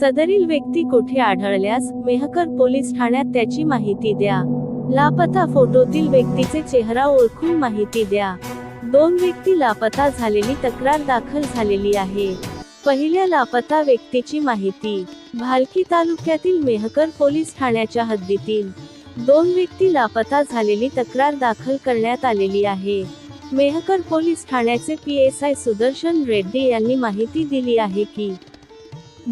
सदरील व्यक्ती कुठे आढळल्यास मेहकर पोलीस ठाण्यात त्याची माहिती द्या. लापता फोटोतील व्यक्तीचे चेहरा ओळखून माहिती द्या. दोन व्यक्ती लापता झालेली तक्रार दाखल झालेली आहे. पहिल्या लापता व्यक्तीची माहिती. भालकी तालुक्यातील मेहकर पोलीस ठाण्याच्या हद्दीतील दोन व्यक्ती लापता झालेली तक्रार दाखल करण्यात आलेली आहे. मेहकर पोलीस ठाण्याचे P S I Sudarshan Reddy यांनी माहिती दिली आहे की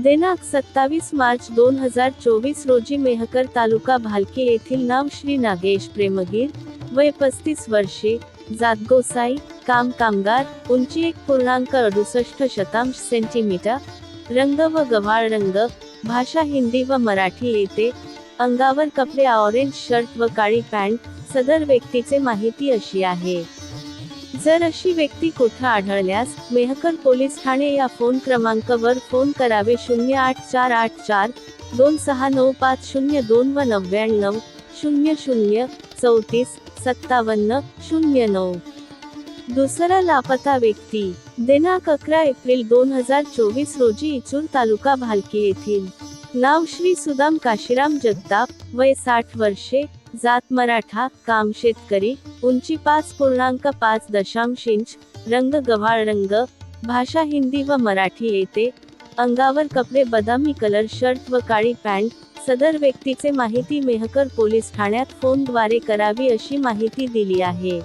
दिनांक सत्तावीस मार्च दोन हजार चोवीस रोजी मेहकर तालुका भालकी येथील नाव श्री नागेश प्रेमगीर वय पस्तीस वर्षे जात गोसाई काम कामगार उंची एक पूर्णांक अडुसष्ट शतांश सेंटीमीटर रंग व गव्हाळ रंग भाषा हिंदी व मराठी येते अंगावर कपडे ऑरेंज शर्ट व काळी पॅन्ट सदर व्यक्तीचे माहिती अशी आहे. जर अशी व्यक्ती कुठं आढळल्यास मेहकर पोलीस ठाणे या फोन क्रमांकावर फोन करावे शून्य आठ चार आठ चार दोन सहा नऊ पाच शून्य दोन व नव्याण्णव शून्य शून्य चौतीस सत्तावन्न शून्य नऊ. दुसरा लापता व्यक्ती दिनांक अकरा एप्रिल दोन हजार चोवीस रोजी इचूर तालुका भालकी येथील नाव श्री सुदाम काशीराम जगताप वय साठ वर्षे जात मराठा काम शेतकरी उंची पाच पूर्णांक पाच दशांश इंच रंग गव्हाळ रंग भाषा हिंदी व मराठी येते. अंगावर कपडे बदामी कलर शर्ट व काळी पॅन्ट सदर व्यक्तीचे माहिती मेहकर पोलीस ठाण्यात फोनद्वारे करावी अशी माहिती दिली आहे.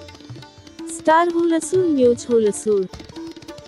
Star Hulsoor news Hulsoor